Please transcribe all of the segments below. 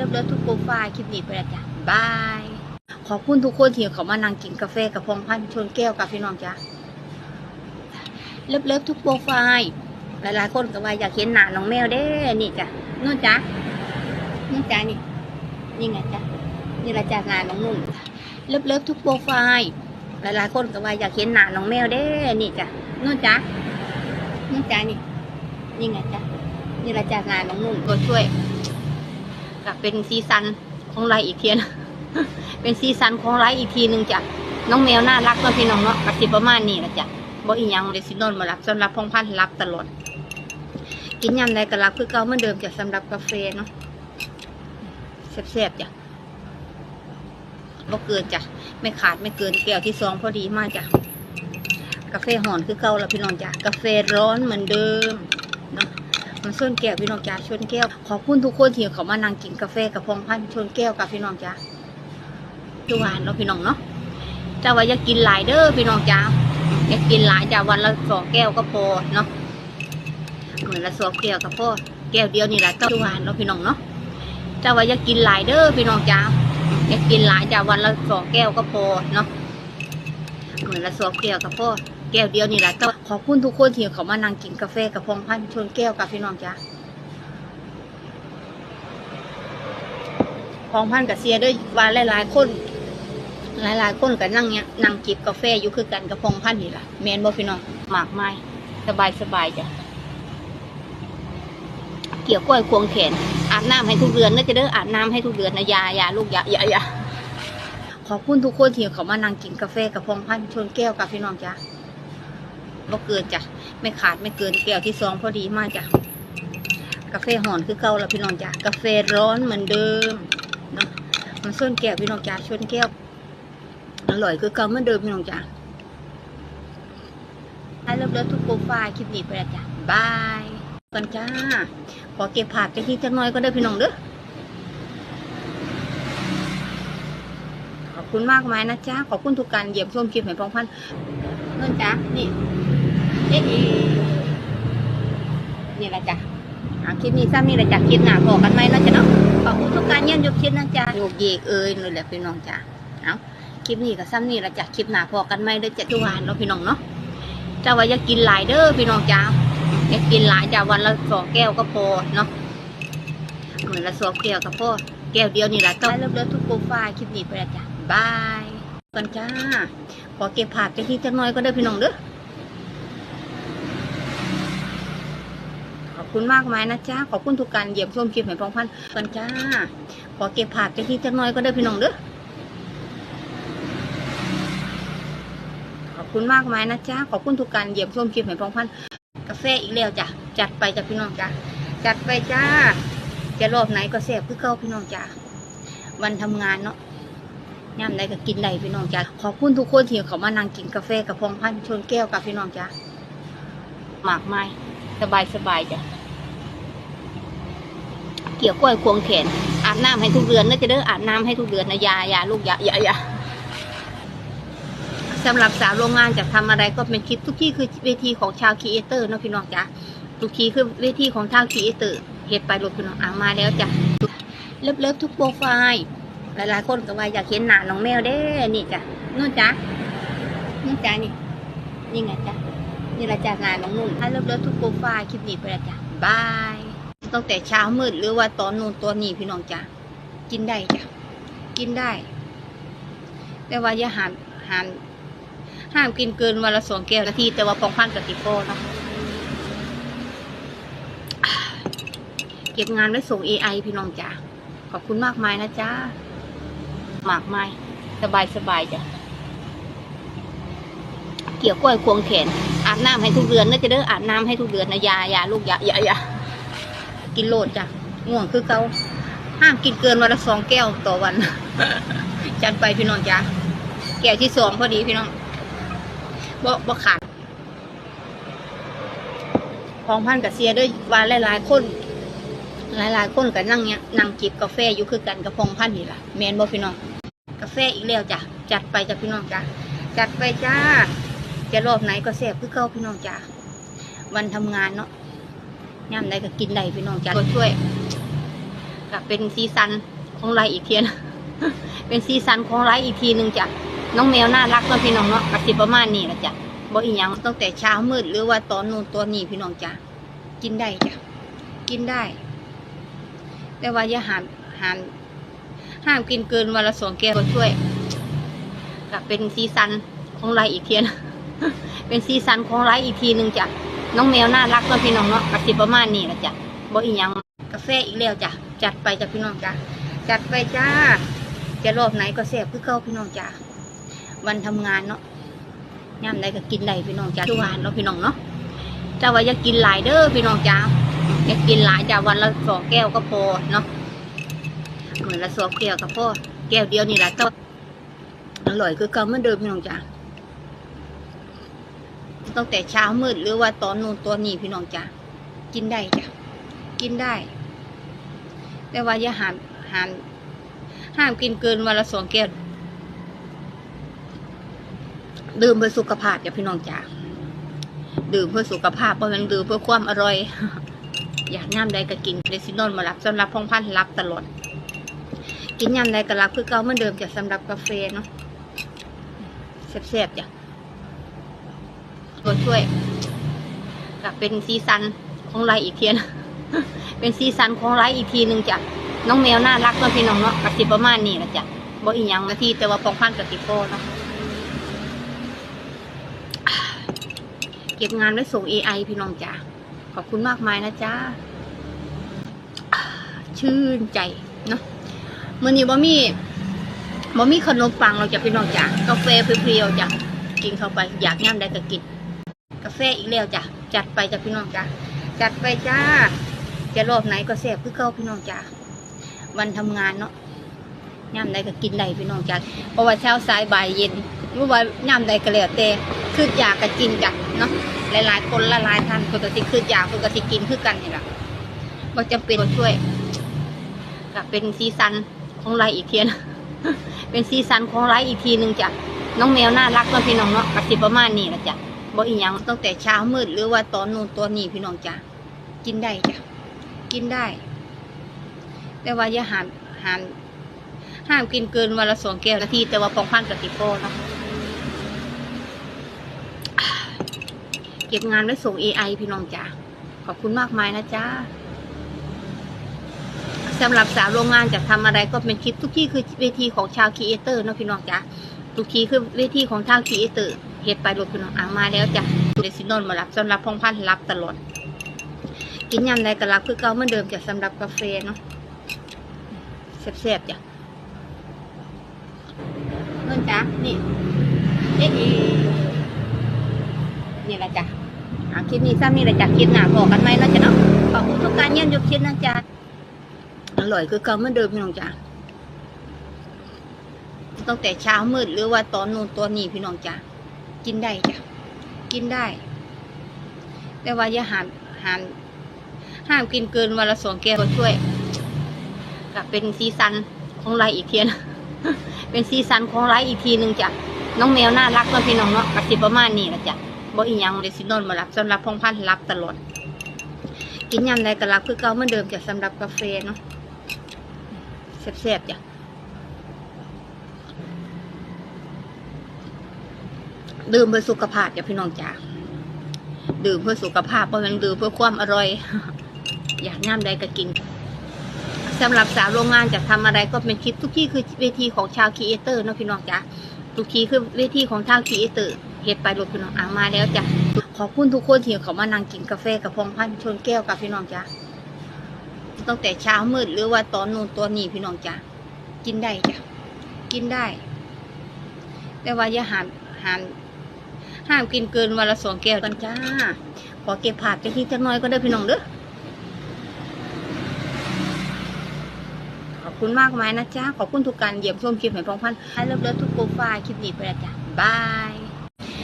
เลิฟเลิฟทุกโปรไฟล์คลิปนี้ไปแล้วจ้ะบาย ขอบคุณทุกคนที่เขามานั่งกินกาแฟกับพงพันชนแก้วกับพี่น้องจ้ะเลิฟเลิฟทุกโปรไฟล์หลายๆคนก็ว่าอยากเห็นหน้าน้องแมวเด้นี่จ้ะนู่นจ้ะนู่นจ้ะนี่นี่ไงจ้ะนี่ละจ้ะงานน้องนุ่นเลิฟเลิฟทุกโปรไฟล์หลายๆคนก็ว่าอยากเห็นหน้าน้องแมวเด้นี่จ้ะนู่นจ้ะนู่นจ้ะนี่นี่ไงจ้ะนี่ละจ้ะงานน้องนุ่นก็ช่วย กับเป็นซีซันของไลอีกเทียนะเป็นซีซันของไลอีกทีหนึ่งจ้ะน้องแมวน่ารักเนาะพี่น้องเนาะกสิประมาณนี้ละจ้ะบ่อีหยังเลยสินอนมารับสำหรับพงพันธ์รับตลอด กินยำใดก็รับคือเก่าเหมือนเดิมจ้ะสำหรับกาแฟเนาะแซ่บๆจ้ะบ่เกินจ้ะไม่ขาดไม่เกินแก้วที่สองพอดีมากจ้ะกาแฟหอนคือเก่าแล้วพี่น้องจ้ะกาแฟร้อนเหมือนเดิมเนาะ มันส่วนแก้วพี่น้องจ้ะชนแก้วขอบคุณทุกคนที่เขามานั่งกินกาแฟกับพงพันธุ์ชนแก้วกับพี่น้องจ้ะคือหวานเนาะพี่น้องเนาะจ้าว่าอยากกินหลายเด้อพี่น้องจ้าอยากกินหลายจ้าวันละสองแก้วก็พอเนาะเหมือนละสองแก้วก็พอแก้วเดียวนี่แหละก็คือหวานเนาะพี่น้องเนาะจ้าว่าอยากกินหลายเด้อพี่น้องจ้าอยากกินหลายจ้าวันละสองแก้วก็พอเนาะเหมือนละสองแก้วก็พอ แก้วเดียวนี่แหละก็ขอบคุณทุกคนที่เขามานั่งกินกาแฟกับพงพันชนแก้วกับพี่น้องจ้าพงพันกับเสียด้วยวานหลายๆคน หลายๆคนก็นั่งเนี่ยนั่งจิบกาแฟอยู่คือกันกับพงพันนี่แหละแมนบ่พี่น้องหมากไม้สบายสบายจ้ะเกี่ยวก้อยควงแขนอาบน้ำให้ทุกเดือนนะจะเด้ออาบน้ำให้ทุกเดือนนะยายาลูกยายายาขอบคุณทุกคนที่เขามานั่งกินกาแฟกับพงพันชนแก้วกับพี่น้องจ้ะ บ่เกินจ้ะไม่ขาดไม่เกินแก้วที่สองพอดีมากจ้ะกาแฟหอนคือเก่าแล้วพี่น้องจ้ะกาแฟร้อนเหมือนเดิมเนาะมันส่วนแก้วพี่น้องจ้ะชนแก้วอร่อยคือเก่าเหมือนเดิมพี่น้องจ้ะให้เริ่มเริ่มทุกโปรไฟล์คลิปนี้ไปแล้วจ้ะบายกันจ้าขอเก็บผักจะที่จักน้อยก็ได้พี่น้องเด้อขอบคุณมากมายนะจ๊ะขอบคุณทุกการเยี่ยมชมคลิปให้พองพันนั่นจ้ะนี่ เอ๊ะนี่แหละจ้ะอะคลิปนี้ซ้ำนี่แหละจ้ะคลิปหน้าพอกันไหมนะจ๊ะเนาะขอบคุณทุกการเยี่ยมชมคลิปนะจ๊ะโยกเยกเอ้ยนี่แหละพี่น้องจ้ะเอาคลิปนี้ก็ซ้ำนี่ละจ้ะคลิปหน้าพอกันไหมเด้อจ้ะทุกวันเนาพี่น้องเนาะจ้าว่าอยากกินหลายเด้อพี่น้องจ้าอยากกินหลายจ้าวันละสองแก้วก็พอเนาะเหมือนละสองแก้วก็พอแก้วเดียวนี่แหละต้องเริ่มเริ่มทุกโปรไฟล์คลิปนี้ไปแล้วจ้ะบายกันจ้าขอเก็บผักจะที่จักหน้อยก็เด้พี่น้องเด้อขอบ คุณมากมายนะจ้าขอบคุณทุกการเยี่ยมชมคลิปให้พองพันกันจ้า ขอเก็บผักจะที่จักน้อยก็เด้พี่น้องเด้อขอบคุณมากมายนะจ๊ะขอบคุณทุกการเยี่ยมชมคลิปให้พองพันกาแฟอีกแล้วจ้ะจัดไปจ้ะพี่น้องจ้ะจัดไปจ้า จะรอบไหนก็แซ่บคือเก่าพี่น้องจ้ะวันทำงานเนาะย่ำใดก็กินใดพี่น้องจ้ะขอบคุณทุกคนที่เขามานั่งกินกาแฟกับพองพันธุ์ชนแก้วกับพี่น้องจ้ะหมากไม้สบายสบายจ้ะ เกี่ยวก้อยควงแขน อาบน้ำให้ทุกเดือนนะจะเด้ออาบน้ำให้ทุกเดือนนะยายาลูกยายายาสำหรับสาวโรงงานจะทำอะไรก็เป็นคลิปทุกที่คือเวทีของชาวครีเอเตอร์เนาะพี่น้องจ้ะทุกที่คือเวทีของชาวครีเอเตอร์เหตุไปรถพี่น้องอ่ามาแล้วจ้ะเลิฟเลิฟทุกโปรไฟล์หลายๆคนก็ว่าอยากเห็นหน้าน้องแมวเด้นี่จ้ะนู่นจ้ะนู่นจ้ะนี่นี่ไงจ้ะนี่ละจ้ะงานน้องนุ่นให้เลิฟเลิฟทุกโปรไฟล์คลิปนี้ไปล้วจ้ะบาย ตั้งแต่เช้ามืดหรือว่าตอนนู้นตอนนี้พี่น้องจ้ะกินได้จ้ะกินได้ แต่ว่าอย่าหามหามห้ามกินเกินวันละสองแก้วนาที แต่ว่าพองพันกับติโก้เนาะเก็บงานไว้ส่ง AI พี่น้องจ้าขอบคุณมากมายนะจ้ามากมาย สบายสบายจ้ะเกี่ยวก้อยควงแขนอาบน้ำให้ทุกเดือนนะจะเด้ออาบน้ำให้ทุกเดือนนะยายาลูกยายายา กินโลดจ้ะง่วงคือเขาห้ามกินเกินวันละสองแก้วต่อวัน จัดไปพี่น้องจ้าแก้วที่สองพอดีพี่น้องบ่บ่ขาดของพันกับเสียด้วยว่าหลายๆคนหลายๆคนก็นั่งเนี่ยนั่งจิบกาแฟอยู่คือกันกับพงพันนี่ล่ะแมนบ่พี่น้อง กาแฟอีกแล้วจ้ะจัดไปจ้ะพี่น้องจ้ะจัดไปจ้าจะรอบไหนก็แซ่บคือเก่าพี่น้องจ้ะวันทำงานเนาะ ย่ำใดก็กินได้พี่น้องจ้ะก็ช่วยก็เป็นซีซันของไลอีกเทียนะเป็นซีซันของไลอีกทีหนึ่งจ้ะน้องแมวน่ารักเนาะพี่น้องเนาะกสิประมาณนี้ละจ้ะบ่อีหยังตั้งแต่เช้ามืดหรือว่าตอนนู้นตอนนี้พี่น้องจ้ะกินได้จ้ะกินได้ แต่ว่าอย่าห้ามห้ามห้ามกินเกินวันละสองแก้วช่วยก็เป็นซีซันของไลอีกเทียนะเป็นซีซันของไลอีกทีหนึ่งจ้ะ น้องแมวน่ารักเนาะพี่น้องเนาะกสิประมาณนี้ละจ้ะบ่อีหยังกาแฟอีกแล้วจ้ะจัดไปจ้ะพี่น้องจ้ะจัดไปจ้าจะรอบไหนก็แซ่บคือเก่าพี่น้องจ้ะวันทำงานเนาะยามใดก็กินได้พี่น้องจ้ะทุกวันเนาะพี่น้องเนาะแต่ว่าอยากินหลายเด้อพี่น้องจ้าอยากินหลายจ้ะวันละสองแก้วก็พอเนาะเหมือนละสองแก้วก็พอแก้วเดียวนี่แหละต้องอร่อยคือเก่าเหมือนเดิมพี่น้องจ้า ตั้งแต่เช้ามืดหรือว่าตอนนู้นตอนนี้พี่น้องจ้ะกินได้จ้ะกินได้ แต่ว่าอย่าห้ามห้ามห้ามกินเกินวันละสองแก้วดื่มเพื่อสุขภาพจ้ะพี่น้องจ้ะดื่มเพื่อสุขภาพเพราะมันดื่มเพื่อความอร่อย อยากย่ำใดก็กินเดซินอนมารับสำหรับพองพันรับตลอด กินย่ำใดก็รับคือเก่าเหมือนเดิมจ้ะสำหรับกาแฟเนาะแซ่บๆจ้ะ ตัวช่วยก็เป็นซีซันของไลอีกเทียนะเป็นซีซันของไลอีกทีหนึ่งจ้ะน้องแมวน่ารักเนาะพี่น้องเนาะกสิประมาณนี้ละจ้ะบ่อีหยังนาทีแต่ว่าปองพันกับติโก้เนาะเก็บงานไว้ส่ง AI พี่น้องจ้ะขอบคุณมากมายนะจ้าชื่นใจเนาะมื่อนี้บ่มีบ่มีขนมปังเราจะพี่น้องจ้ะกาแฟเพียวๆจ้ะกินเข้าไปอยากย่ำได้ก็กิน ฟอีกแล้วจ้ะจัดไปจ้ะพี่น้องจ้ะจัดไปจ้าจะรอบไหนก็แซ่บคือเก่าพี่น้องจ้ะวันทำงานเนาะย่ำใดก็กินได้พี่น้องจ้ะเพราะว่าเช้าสายบ่ายเย็นรู้ว่าย่ำใดก็แล้วแต่คืออยากก็กินจ้ะเนาะหลายๆคนหลายๆท่านปกติคืออยากปกติกินคือกันนี่แหละก็จะเป็นตัวช่วยก็เป็นซีซันของไลฟ์อีกเทียนะเป็นซีซันของไลฟ์อีกทีหนึ่งจ้ะน้องแมวน่ารักเนาะพี่น้องเนาะกสิประมาณนี้ละจ้ะ บ่อีหยังตั้งแต่เช้ามืดหรือว่าตอนนู้นตอนนี้พี่น้องจ้ะกินได้จ้ะกินได้ แต่ว่าอย่าห้ามห้ามห้ามกินเกินวันละสองแก้วนาที แต่ว่าพองพันกับติโก้เนาะเก็บงานไว้ส่ง AI พี่น้องจ้ะขอบคุณมากมายนะจ้าสำหรับสาวโรงงานจะทำอะไรก็เป็นคลิปทุกที่คือเวทีของชาวครีเอเตอร์นะพี่น้องจ้ะทุกทีคือเวทีของทางคีเอเตอร์ เฮ็ดไปรถพี่น้องอ่ามาแล้วจ้ะเดซินอนมารับสำหรับพองพันรับตลอด กินยำใดก็รับคือเก่าเหมือนเดิมจ้ะสำหรับกาแฟเนาะแซ่บๆจ้ะนั่นจ้ะนี่เอ๊ะนี่แหละจ้ะอะคลิปนี้ซ้ำนี่แหละจ้ะคลิปหน้าบอกกันไหมนะจ๊ะเนาะขอบคุณทุกการเยี่ยมยกคลิปนะจ๊ะอร่อยคือเก่าเหมือนเดิมพี่น้องจ้ะตั้งแต่เช้ามืดหรือว่าตอนนู้นตอนนี้พี่น้องจ้ะ กินได้จ้ะกินได้ แต่ว่าอย่าห้ามห้ามห้ามกินเกินวันละสองแก้วช่วยก็เป็นซีซันของไลอีกเทียนะเป็นซีซันของไลอีกทีหนึ่งจ้ะน้องแมวน่ารักเนาะพี่น้องเนาะกระสิประมาณนี้ละจ้ะบ่อีหยังเดซินอนมารับสำหรับพองพันรับตลอดกินยำใดก็รับคือเก่าเหมือนเดิมจ้ะสำหรับกาแฟเนาะแซ่บๆจ้ะ ดื่มเพื่อสุขภาพจ้ะพี่น้องจ๋าดื่มเพื่อสุขภาพเพราะมันดื่มเพื่อความอร่อย อยากย่ำใดก็กินสำหรับสาวโรงงานจะทำอะไรก็เป็นคลิปทุกที่คือเวทีของชาวครีเอเตอร์นะพี่น้องจ๋าทุกที่คือเวทีของทางครีเอเตอร์เฮ็ดไปรถพี่น้องอ่ามาแล้วจ้ะขอบคุณทุกคนที่เขามานั่งกินกาแฟกับพองพันชนแก้วกับพี่น้องจ๋าตั้งแต่เช้ามืดหรือว่าตอนนู้นตอนนี้พี่น้องจ๋ากินได้จ้ะกินได้ แต่ว่าอย่าหามหาม ห้ามกินเกินวันละสองแก้วกันจ้า ขอเก็บผักจะที่จะน้อยก็ได้พี่น้องเด้อขอบคุณมากมายนะจ้า ขอบคุณทุกการเยี่ยมชมคลิปแห่งพองพันให้เลิฟเลิฟทุกโปรไฟล์คลิปนี้ไปแล้วจ้ะบาย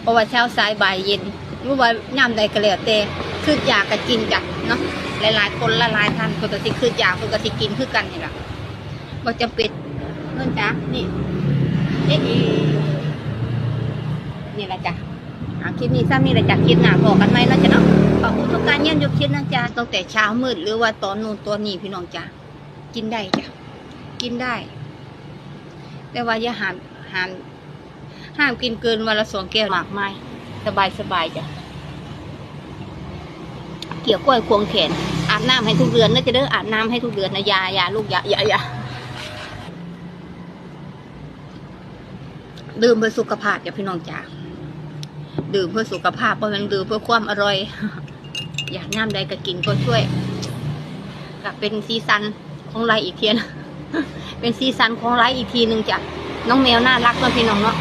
เพราะว่าเช้าสายบ่ายเย็นรู้ว่าย่ำใดก็แล้วแต่คืออยากก็กินจ้ะเนาะหลายๆคนหลายท่านปกติคืออยากปกติกินคือกันนี่แหละว่าจะเป็นนั่นจ้ะนี่เอ๊ะนี่แหละจ้ะอะ คลิปนี้ซ้ำนี่แหละจากคลิปหน้าบอกกันไหมนะจ๊ะเนาะขอบคุณทุกการเยี่ยมยกคลิปนะจ๊ะตั้งแต่เช้ามืดหรือว่าตอนนู้นตอนนี้พี่น้องจ้ะกินได้จ้ะกินได้ แต่ว่าอย่าหามหามห้ามกินเกินวันละสองแก้วหมากไม้สบายสบายจ้ะเกี่ยวก้อยควงแขน อาบน้ำให้ทุกเดือนนะจะเด้ออาบน้ำให้ทุกเดือนนะยายาลูกยายายาดื่มเพื่อสุขภาพจ้ะพี่น้องจ๋า ดื่มเพื่อสุขภาพเพราะมันดื่มเพื่อความอร่อย อยากง่ามใดก็กินก็ช่วยกับเป็นซีซันของไลอีกเทียน เป็นซีซันของไลอีกทีหนึ่งจ้ะน้องแมวน่ารักเนาะพี่น้องเนาะ